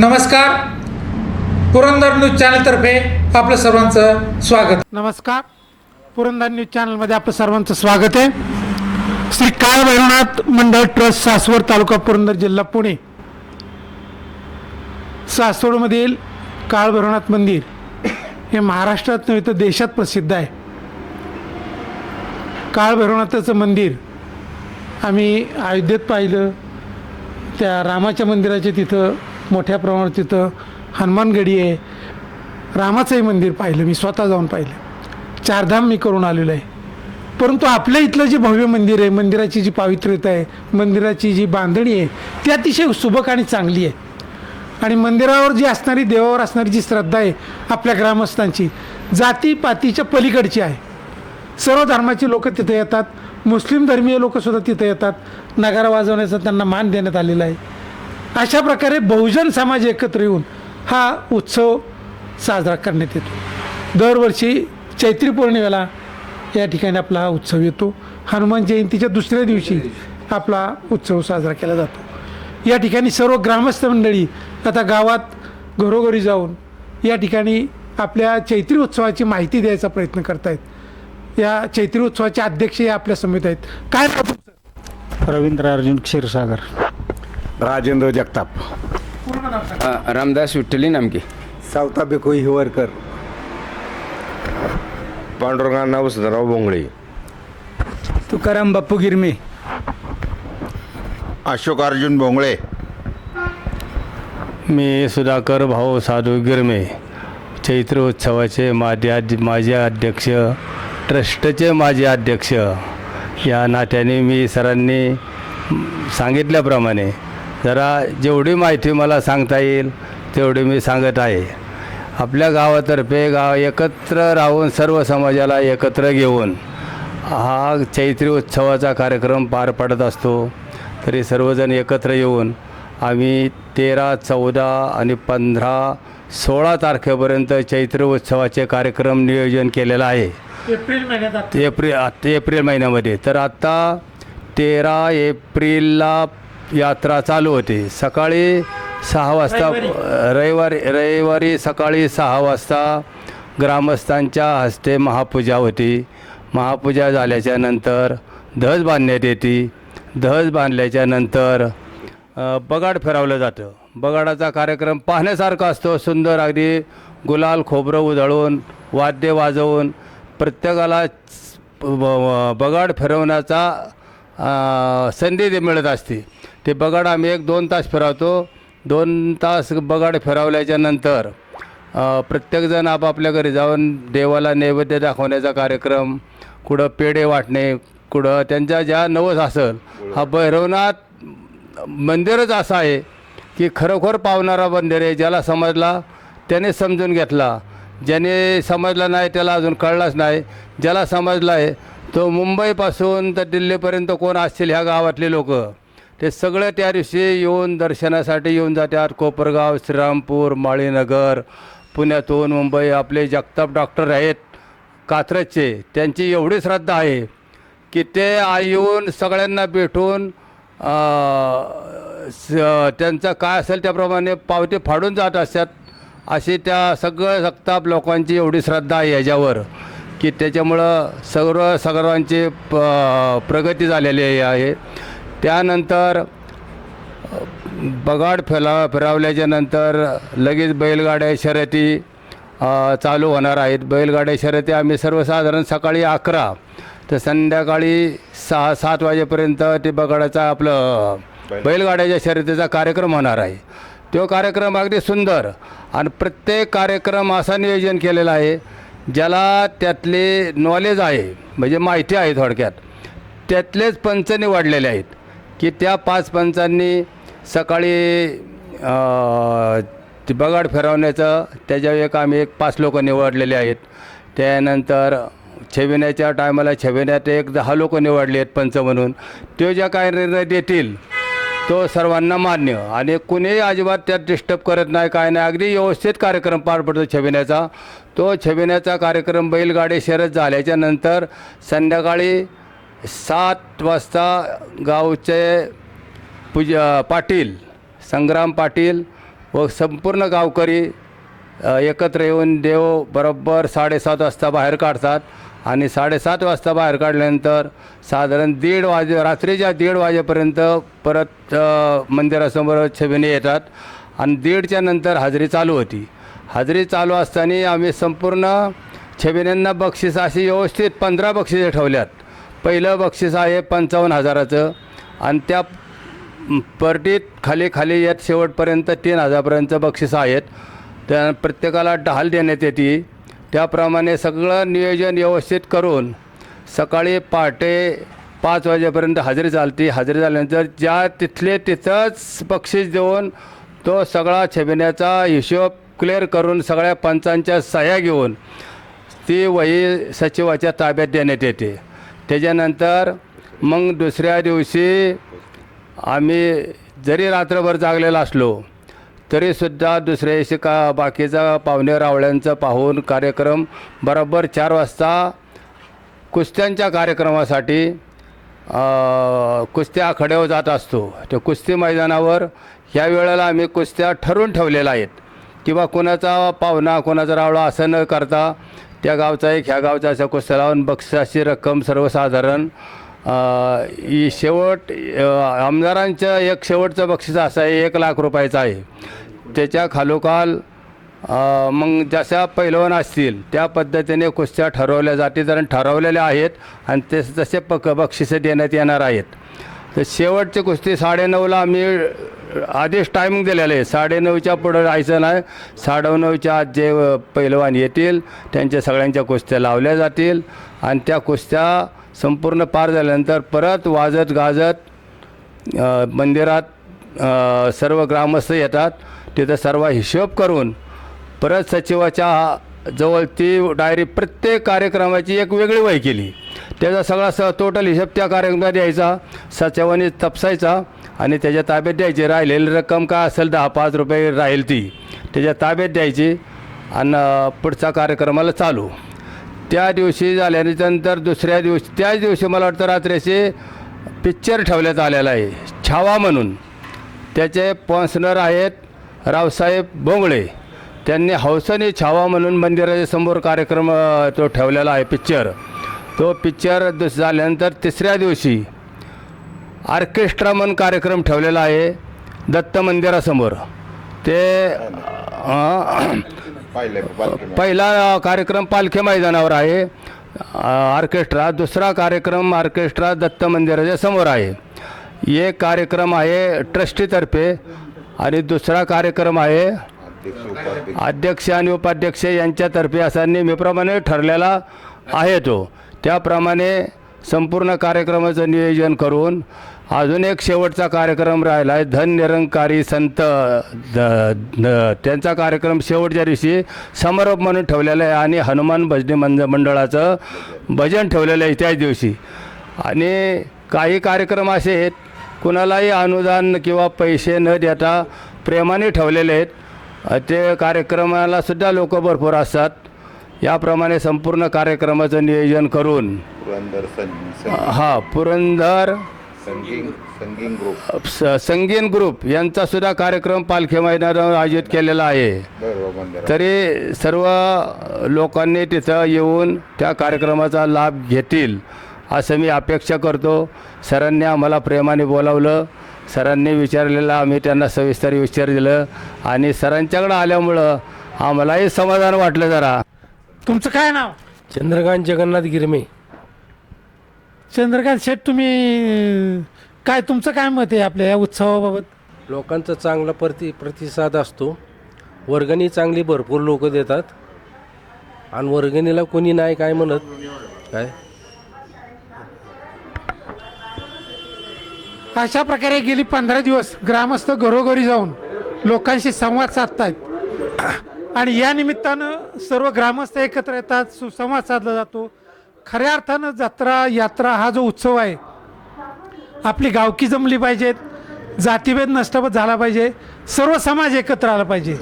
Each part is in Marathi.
नमस्कार. पुरंदर न्यूज चॅनलतर्फे आपलं सर्वांचं स्वागत. नमस्कार. पुरंदर न्यूज चॅनलमध्ये आपलं सर्वांचं स्वागत आहे. श्री काळ भैरवनाथ मंडळ ट्रस्ट सासवड तालुका पुरंदर जिल्हा पुणे. सासवडमधील काळ भैरवनाथ मंदिर हे महाराष्ट्रात नव्हे तर देशात प्रसिद्ध आहे. काळ भैरवनाथाचं मंदिर आम्ही अयोध्येत पाहिलं. त्या रामाच्या मंदिराच्या तिथं मोठ्या प्रमाणात तिथं हनुमानगडी आहे. रामाचंही मंदिर पाहिलं मी स्वतः जाऊन पाहिलं. चारधाम मी करून आलेलो आहे. परंतु आपल्या इथलं जे भव्य मंदिर आहे मंदिराची जी पावित्र्यता आहे मंदिराची जी बांधणी आहे ती अतिशय सुबक आणि चांगली आहे. आणि मंदिरावर जी असणारी देवावर असणारी जी श्रद्धा आहे आपल्या ग्रामस्थांची जातीपातीच्या पलीकडची आहे. सर्व धर्माचे लोक तिथे येतात. मुस्लिम धर्मीय लोकसुद्धा तिथे येतात. नगारा वाजवण्याचा त्यांना मान देण्यात आलेला आहे. अशा प्रकारे बहुजन समाज एकत्र येऊन हा उत्सव साजरा करण्यात येतो. दरवर्षी चैत्री पौर्णिमेला या ठिकाणी आपला हा उत्सव येतो. हनुमान जयंतीच्या दुसऱ्या दिवशी आपला उत्सव साजरा केला जातो. या ठिकाणी सर्व ग्रामस्थ मंडळी आता गावात घरोघरी जाऊन या ठिकाणी आपल्या चैत्री उत्सवाची माहिती द्यायचा प्रयत्न करतायत. या चैत्री उत्सवाचे अध्यक्ष हे आपल्या समेत आहेत. काय रवींद्र अर्जुन क्षीरसागर. राजेंद्र जगताप. अ, रामदास विठ्ठली नामके. सावता बेकोई हिवरकर. पांडुरंगांना वसंतराव बोंगळे. तुकाराम बाप्पू गिरमे. अशोक अर्जुन बोंगळे. मी सुधाकर भाऊ साधू गिरमे. चैत्र उत्सवाचे माझे आद माजी अध्यक्ष ट्रस्टचे माजी अध्यक्ष. या नात्याने मी सरांनी सांगितल्याप्रमाणे जरा जेवढी माहिती मला सांगता येईल तेवढी मी सांगत आहे. आपल्या गावातर्फे गाव एकत्र राहून सर्व समाजाला एकत्र घेऊन हा चैत्री उत्सवाचा कार्यक्रम पार पडत असतो. तरी सर्वजण एकत्र येऊन आम्ही तेरा चौदा आणि पंधरा सोळा तारखेपर्यंत चैत्र उत्सवाचे कार्यक्रम नियोजन केलेलं आहे. एप्रिल महिन्यात एप्रिल एप्रिल महिन्यामध्ये. तर आता तेरा एप्रिलला यात्रा चालू होते. सकाळी सहा वाजता रविवारी रविवारी सकाळी सहा वाजता ग्रामस्थांच्या हस्ते महापूजा होती. महापूजा झाल्याच्यानंतर धज बांधण्यात येते. धज बांधल्याच्या नंतर बगाड फिरवलं जातं. बगाडाचा कार्यक्रम पाहण्यासारखा असतो. सुंदर अगदी गुलाल खोबरं उधळून वाद्य वाजवून प्रत्येकाला बगाड फिरवण्याचा संधी मिळत असते. ते बगाड आम्ही एक दोन तास फिरवतो. दोन तास बगाड फिरवल्याच्या नंतर प्रत्येकजण आपापल्या घरी जाऊन देवाला नैवेद्य दाखवण्याचा कार्यक्रम कुठं पेढे वाटणे कुठं त्यांच्या ज्या नवस असेल हा भैरवनाथ मंदिरच असं आहे की खरोखर पावणारा मंदिर आहे ज्याला समजला त्याने समजून घेतला. ज्याने समजला नाही त्याला अजून कळलाच नाही. ज्याला समजला आहे तो मुंबईपासून तर दिल्लीपर्यंत कोण असतील ह्या गावातले लोक? ते सगळं त्या दिवशी येऊन दर्शनासाठी येऊन जातात कोपरगाव श्रीरामपूर माळीनगर पुण्यातून मुंबई आपले जगताप डॉक्टर आहेत कात्रजचे. त्यांची एवढी श्रद्धा आहे की ते येऊन सगळ्यांना भेटून स- त्यांचं काय असेल त्याप्रमाणे पावते फाडून जात असतात. अशी त्या सगळं जगताप लोकांची एवढी श्रद्धा आहे याच्यावर की त्याच्यामुळं सर्व सगळ्यांची प प्रगती झालेली आहे. त्यानंतर बगाड फिरा फिरवल्याच्या नंतर लगेच बैलगाड्या शर्यती चालू होणार आहेत. बैलगाड्या शर्यती आम्ही सर्वसाधारण सकाळी अकरा तर संध्याकाळी सहा सात वाजेपर्यंत ते बगाडाचा आपलं बैलगाड्याच्या शर्यतीचा कार्यक्रम होणार आहे. तो कार्यक्रम अगदी सुंदर आणि प्रत्येक कार्यक्रम असा नियोजन केलेला आहे ज्याला त्यातले नॉलेज आहे म्हणजे माहिती आहे थोडक्यात त्यातलेच पंच निवडलेले आहेत. की त्या पाच पंचांनी सकाळी ते बगाड फिरवण्याचं त्याच्या एक आम्ही एक पाच लोक निवडलेले आहेत. त्यानंतर छेविण्याच्या टायमाला छेविण्यात एक दहा लोक निवडले आहेत पंच म्हणून. ते ज्या काय निर्णय देतील तो सर्वांना मान्य. आणि कुणीही अजिबात त्यात डिस्टर्ब करत नाही काय नाही. अगदी व्यवस्थित कार्यक्रम पार पडतो छबिण्याचा तो छबिण्याचा कार्यक्रम बैलगाडी शर्यत झाल्याच्यानंतर संध्याकाळी सात वाजता गावचे पूजा पाटील संग्राम पाटील व संपूर्ण गावकरी एकत्र येऊन देव बरोबर साडेसात वाजता बाहेर काढतात आणि साडेसात वाजता बाहेर काढल्यानंतर साधारण दीड वाजे रात्रीच्या दीड वाजेपर्यंत परत मंदिरासमोर छबिने येतात आणि दीडच्या नंतर हजेरी चालू होती. हजेरी चालू असताना आम्ही संपूर्ण छबिन्यांना बक्षीस अशी व्यवस्थित पंधरा बक्षिसे ठेवल्यात. पहिलं बक्षीस आहे पंचावन्न हजाराचं. आणि त्या पर्टीत खाली खाली येत शेवटपर्यंत तीन हजारपर्यंत बक्षीस आहेत. त्या प्रत्येकाला ढाल देण्यात येते. त्याप्रमाणे सगळं नियोजन व्यवस्थित करून सकाळी पहाटे पाच वाजेपर्यंत हजेरी चालते. हजेरी झाल्यानंतर ज्या तिथले तिथंच बक्षीस देऊन तो सगळा छबिन्याचा हिशोब क्लिअर करून सगळ्या पंचांच्या सह्या घेऊन ती वही सचिवाच्या ताब्यात देण्यात येते. त्याच्यानंतर मग दुसऱ्या दिवशी आम्ही जरी रात्रभर जागलेला असलो तरीसुद्धा दुसऱ्या दिवशी का बाकीचा पाहुणे रावळ्यांचा पाहून कार्यक्रम बरोबर चार वाजता कुस्त्यांच्या कार्यक्रमासाठी कुस्त्या आखाड्यावर जात असतो. त्या कुस्ती मैदानावर ह्या वेळेला आम्ही कुस्त्या ठरवून ठेवलेल्या आहेत. किंवा कोणाचा पाहुणा कोणाचा रावळा असं न करता त्या गावचा एक ह्या गावचा अशा कुस्त्या लावून बक्षाची रक्कम सर्वसाधारण ही शेवट आमदारांचं एक शेवटचं बक्षीस असं आहे एक लाख रुपयाचं आहे. त्याच्या खालोखाल मग जशा पैलवान असतील त्या पद्धतीने कुस्त्या ठरवल्या जातील कारण ठरवलेल्या आहेत आणि ते तसे पक बक्षिसे देण्यात येणार आहेत. तर शेवटची कुस्ती साडेनऊला आम्ही आधीच टायमिंग दिलेलं आहे. साडेनऊच्या पुढं जायचं नाही. साडेनऊच्या आत जे पैलवान येतील त्यांच्या सगळ्यांच्या कुस्त्या लावल्या जातील. आणि त्या कुस्त्या संपूर्ण पार झाल्यानंतर परत वाजत गाजत मंदिरात सर्व ग्रामस्थ येतात. तिथं सर्व हिशोब करून परत सचिवाच्या जवळ ती डायरी प्रत्येक कार्यक्रमाची एक वेगळी वय केली. त्याचा सगळा स टोटल हिशोब त्या कार्यक्रमात द्यायचा. सचिवाने तपसायचा आणि त्याच्या ताब्यात द्यायची. राहिलेली रक्कम काय असेल दहा पाच रुपये राहील ती. त्याच्या ताब्यात द्यायची आणि पुढचा कार्यक्रमाला चालू. त्या दिवशी झाल्यानंतर दुसऱ्या दिवशी त्याच दिवशी मला वाटतं रात्रीचे पिक्चर ठेवण्यात आलेला आहे. छावा म्हणून. त्याचे पॉन्सनर आहेत रावसाहेब बोंगळे. त्यांनी हौसाने छावा म्हणून मंदिराच्या समोर कार्यक्रम तो ठेवलेला आहे पिक्चर तो पिक्चर दुस झाल्यानंतर तिसऱ्या दिवशी ऑर्केस्ट्रा कार्यक्रम ठेवलेला आहे दत्त मंदिरासमोर. ते पहिला कार्यक्रम पालखे मैदानावर आहे. ऑर्केस्ट्रा दुसरा कार्यक्रम ऑर्केस्ट्रा दत्त मंदिराच्या समोर आहे. एक कार्यक्रम आहे ट्रस्टीतर्फे आणि दुसरा कार्यक्रम आहे अध्यक्ष आणि उपाध्यक्ष यांच्यातर्फे असा नेहमीप्रमाणे ठरलेला आहे तो. त्याप्रमाणे संपूर्ण कार्यक्रमाचं नियोजन करून अजून एक शेवटचा कार्यक्रम राहिला आहे धन निरंकारी संत द- द- त्यांचा कार्यक्रम शेवटच्या दिवशी समारोप म्हणून ठेवलेला आहे आणि हनुमान भजनी मंज मंडळाचं भजन ठेवलेलं आहे त्याच दिवशी. आणि काही कार्यक्रम असे आहेत कुणालाही अनुदान किंवा पैसे न देता प्रेमाने ठेवलेले आहेत. ते कार्यक्रमालासुद्धा लोक भरपूर असतात. याप्रमाणे संपूर्ण कार्यक्रमाचं नियोजन करून हा पुरंदर स- संगीन ग्रुप यांचा सुद्धा कार्यक्रम पालखी मैदानावर आयोजित केलेला आहे. तरी सर्व लोकांनी तिथं येऊन त्या कार्यक्रमाचा लाभ घेतील असं मी अपेक्षा करतो. सरांनी आम्हाला प्रेमाने बोलावलं. सरांनी विचारलेलं आम्ही त्यांना सविस्तर विचार दिलं. आणि सरांच्याकडं आल्यामुळं आम्हालाही समाधान वाटलं जरा. तुमचं काय नाव? चंद्रकांत जगन्नाथ गिरमे. चंद्रकांत शेठ तुम्ही अं, काय तुमचं काय मत आहे आपल्या या उत्सवाबाबत? लोकांचा चांगला प्रति प्रतिसाद असतो. वर्गणी चांगली भरपूर लोक देतात. आणि वर्गणीला कोणी नाही काय म्हणत. काय? अशा प्रकारे गेली पंधरा दिवस ग्रामस्थ घरोघरी जाऊन लोकांशी संवाद साधतायत. आणि या निमित्तानं सर्व ग्रामस्थ एकत्र येतात सुसंवाद साधला जातो. खऱ्या अर्थानं जत्रा यात्रा हा जो उत्सव आहे आपली गावकी जमली पाहिजेत जातीभेद नष्टपत झाला पाहिजे सर्व समाज एकत्र आला पाहिजे.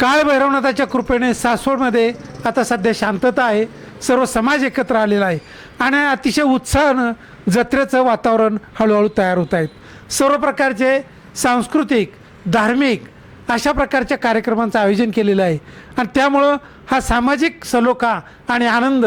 काळ भैरवनाथाच्या कृपेने सासवडमध्ये आता सध्या शांतता आहे सर्व समाज एकत्र आलेला आहे. आणि अतिशय उत्साहानं जत्रेचं वातावरण हळूहळू तयार होत आहेत सर्व प्रकारचे सांस्कृतिक धार्मिक अशा प्रकारच्या कार्यक्रमांचं आयोजन केलेलं आहे. आणि त्यामुळं हा सामाजिक सलोखा आणि आनंद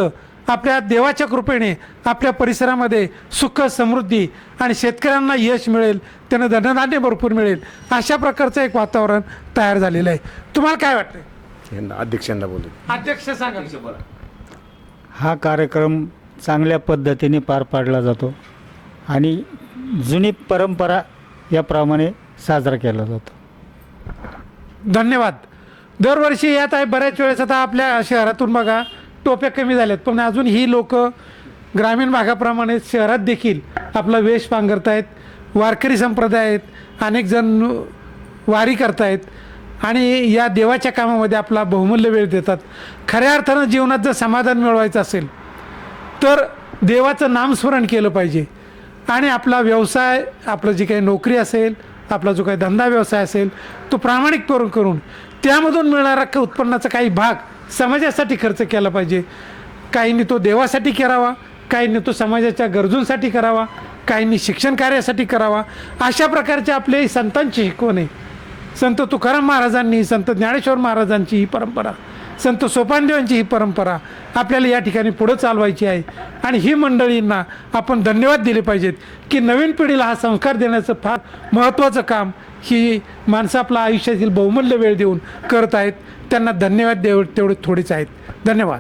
आपल्या देवाच्या कृपेने आपल्या परिसरामध्ये सुख समृद्धी आणि शेतकऱ्यांना यश मिळेल त्यांना धनधान्य भरपूर मिळेल अशा प्रकारचं एक वातावरण तयार झालेलं आहे. तुम्हाला काय वाटतं यांना अध्यक्षांना बोलू. अध्यक्ष सांगा. हा कार्यक्रम चांगल्या पद्धतीने पार पाडला जातो आणि जुनी परंपरा याप्रमाणे साजरा केला जातो. धन्यवाद. दरवर्षी यात आहे बऱ्याच वेळेस आता आपल्या शहरातून बघा टोप्या कमी झाल्यात पण अजून ही लोक ग्रामीण भागाप्रमाणे शहरात देखील आपला वेश पांघरतायत वारकरी संप्रदाय आहेत अनेक जण वारी करतायत आणि या देवाच्या कामामध्ये आपला बहुमूल्य वेळ देतात. खऱ्या अर्थानं जीवनात जर समाधान मिळवायचं असेल तर देवाचं नामस्मरण केलं पाहिजे आणि आपला व्यवसाय आपलं जी काही नोकरी असेल आपला जो काही धंदा व्यवसाय असेल तो प्रामाणिक करून करून त्यामधून मिळणारा उत्पन्नाचा काही भाग समाजासाठी खर्च केला पाहिजे. काहींनी तो देवासाठी करावा काहींनी तो समाजाच्या गरजूंसाठी करावा काहींनी शिक्षण कार्यासाठी करावा. अशा प्रकारचे आपले संतांची शिकवण आहे. संत तुकाराम महाराजांनी संत ज्ञानेश्वर महाराजांची ही परंपरा. संत सोपानदेवांची ही परंपरा आपल्याला या ठिकाणी पुढं चालवायची आहे. आणि ही मंडळींना आपण धन्यवाद दिले पाहिजेत की नवीन पिढीला हा संस्कार देण्याचं फार महत्त्वाचं काम ही माणसं आपल्या आयुष्यातील बहुमूल्य वेळ देऊन करत आहेत. त्यांना धन्यवाद देव तेवढे थोडेच आहेत. धन्यवाद.